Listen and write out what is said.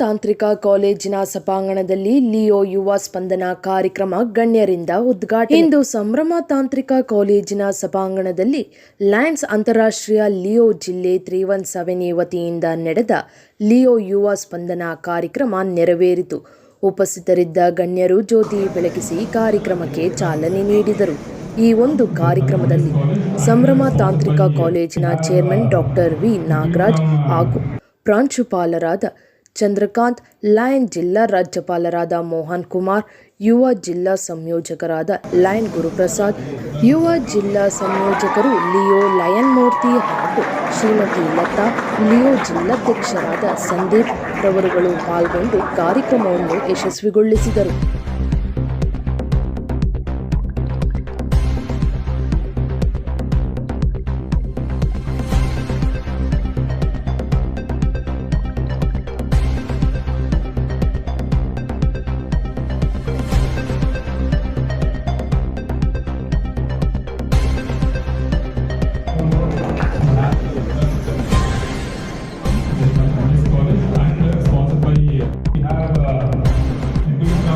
ತಾಂತ್ರಿಕ ಕಾಲೇಜಿನ ಸಭಾಂಗಣದಲ್ಲಿ ಲಿಯೋ ಯುವ ಸ್ಪಂದನ ಕಾರ್ಯಕ್ರಮ ಗಣ್ಯರಿಂದ ಉದ್ಘಾಟನೆ. ಇಂದು ಸಂಭ್ರಮ ತಾಂತ್ರಿಕ ಕಾಲೇಜಿನ ಸಭಾಂಗಣದಲ್ಲಿ ಲ್ಯಾಂಡ್ಸ್ ಅಂತಾರಾಷ್ಟ್ರೀಯ ಲಿಯೋ ಜಿಲ್ಲೆ ತ್ರೀ ಒನ್ ಸೆವೆನ್ ವತಿಯಿಂದ ನಡೆದ ಲಿಯೋ ಯುವ ಸ್ಪಂದನ ಕಾರ್ಯಕ್ರಮ ನೆರವೇರಿತು. ಉಪಸ್ಥಿತರಿದ್ದ ಗಣ್ಯರು ಜ್ಯೋತಿ ಬೆಳಗಿಸಿ ಕಾರ್ಯಕ್ರಮಕ್ಕೆ ಚಾಲನೆ ನೀಡಿದರು. ಈ ಒಂದು ಕಾರ್ಯಕ್ರಮದಲ್ಲಿ ಸಂಭ್ರಮ ತಾಂತ್ರಿಕ ಕಾಲೇಜಿನ ಚೇರ್ಮನ್ ಡಾಕ್ಟರ್ ವಿ ನಾಗರಾಜ್ ಹಾಗೂ ಪ್ರಾಂಶುಪಾಲರಾದ ಚಂದ್ರಕಾಂತ್, ಲಯನ್ ಜಿಲ್ಲಾ ರಾಜ್ಯಪಾಲರಾದ ಮೋಹನ್ ಕುಮಾರ್, ಯುವ ಜಿಲ್ಲಾ ಸಂಯೋಜಕರಾದ ಲಯನ್ ಗುರುಪ್ರಸಾದ್, ಯುವ ಜಿಲ್ಲಾ ಸಂಯೋಜಕರು ಲಿಯೋ ಲಯನ್ ಮೂರ್ತಿ ಹಾಗೂ ಶ್ರೀಮತಿ ಲತಾ, ಲಿಯೋ ಜಿಲ್ಲಾಧ್ಯಕ್ಷರಾದ ಸಂದೀಪ್ ರವರುಗಳು ಪಾಲ್ಗೊಂಡು ಕಾರ್ಯಕ್ರಮವನ್ನು ಯಶಸ್ವಿಗೊಳಿಸಿದರು.